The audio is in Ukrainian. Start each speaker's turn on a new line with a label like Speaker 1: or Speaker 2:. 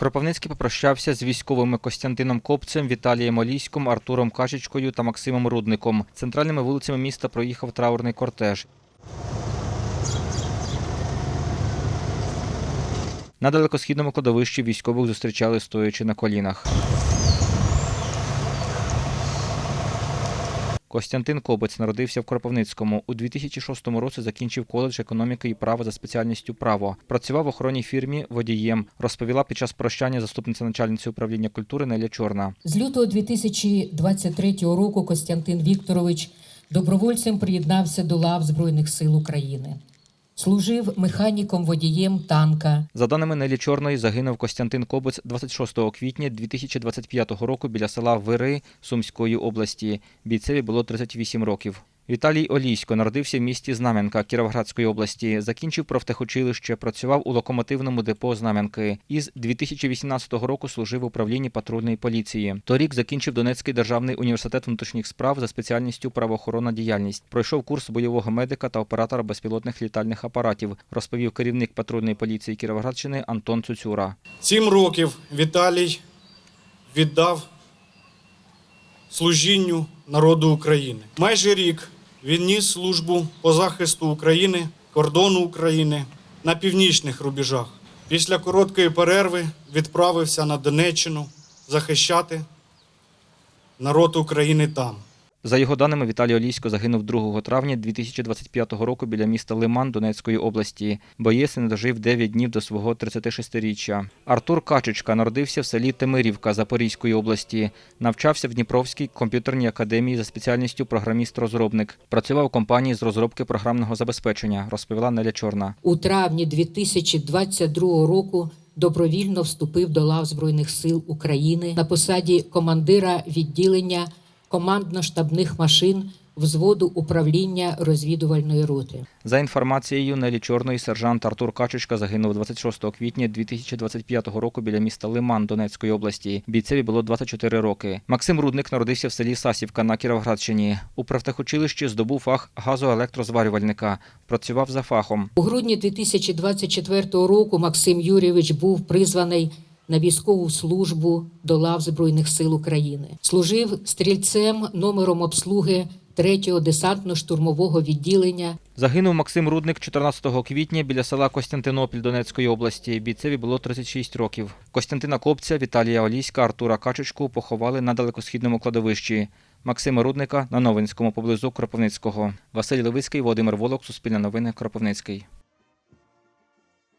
Speaker 1: Кропивницький попрощався з військовими Костянтином Копцем, Віталієм Олійськом, Артуром Кашечкою та Максимом Рудником. Центральними вулицями міста проїхав траурний кортеж. На далекосхідному кладовищі військових зустрічали стоячи на колінах. Костянтин Кобець народився в Кропивницькому. У 2006 році закінчив коледж економіки і права за спеціальністю право. Працював в охоронній фірмі водієм. Розповіла під час прощання заступниця начальниці управління культури Неля Чорна.
Speaker 2: З лютого 2023 року Костянтин Вікторович добровольцем приєднався до лав Збройних сил України. Служив механіком водієм танка.
Speaker 1: За даними Нелі Чорної, загинув Костянтин Кобець 26 квітня 2025 року біля села Вири Сумської області. Бійцеві було 38 років. Віталій Олійсько народився в місті Знам'янка Кіровоградської області. Закінчив профтехучилище, працював у локомотивному депо Знам'янки. Із 2018 року служив в управлінні патрульної поліції. Торік закінчив Донецький державний університет внутрішніх справ за спеціальністю правоохоронна діяльність. Пройшов курс бойового медика та оператора безпілотних літальних апаратів, розповів керівник патрульної поліції Кіровоградщини Антон Цуцюра.
Speaker 3: Сім років Віталій віддав служінню народу України. Майже рік він ніс службу по захисту України, кордону України на північних рубежах. Після короткої перерви відправився на Донеччину захищати народ України там.
Speaker 1: За його даними, Віталій Олійсько загинув 2 травня 2025 року біля міста Лиман Донецької області. Боєць не дожив 9 днів до свого 36-річчя. Артур Качечка народився в селі Темирівка Запорізької області. Навчався в Дніпровській комп'ютерній академії за спеціальністю програміст-розробник. Працював у компанії з розробки програмного забезпечення, розповіла Неля Чорна.
Speaker 2: У травні 2022 року добровільно вступив до лав Збройних сил України на посаді командира відділення командно-штабних машин взводу управління розвідувальної роти.
Speaker 1: За інформацією Нелі Чорної, сержант Артур Качечка загинув 26 квітня 2025 року біля міста Лиман Донецької області. Бійцеві було 24 роки. Максим Рудник народився в селі Сасівка на Кіровоградщині. У профтехучилищі здобув фах газоелектрозварювальника. Працював за фахом.
Speaker 2: У грудні 2024 року Максим Юрійович був призваний на військову службу до лав Збройних сил України. Служив стрільцем номером обслуги 3-го десантно-штурмового відділення
Speaker 1: Загинув Максим Рудник 14 квітня біля села Костянтинопіль Донецької області. Бійцеві було 36 років. Костянтина Копця, Віталія Олійська, Артура Качечку поховали на далекосхідному кладовищі. Максима Рудника на Новинському поблизу Кропивницького. Василь Левицький, Володимир Волок, Суспільне новини, Кропивницький.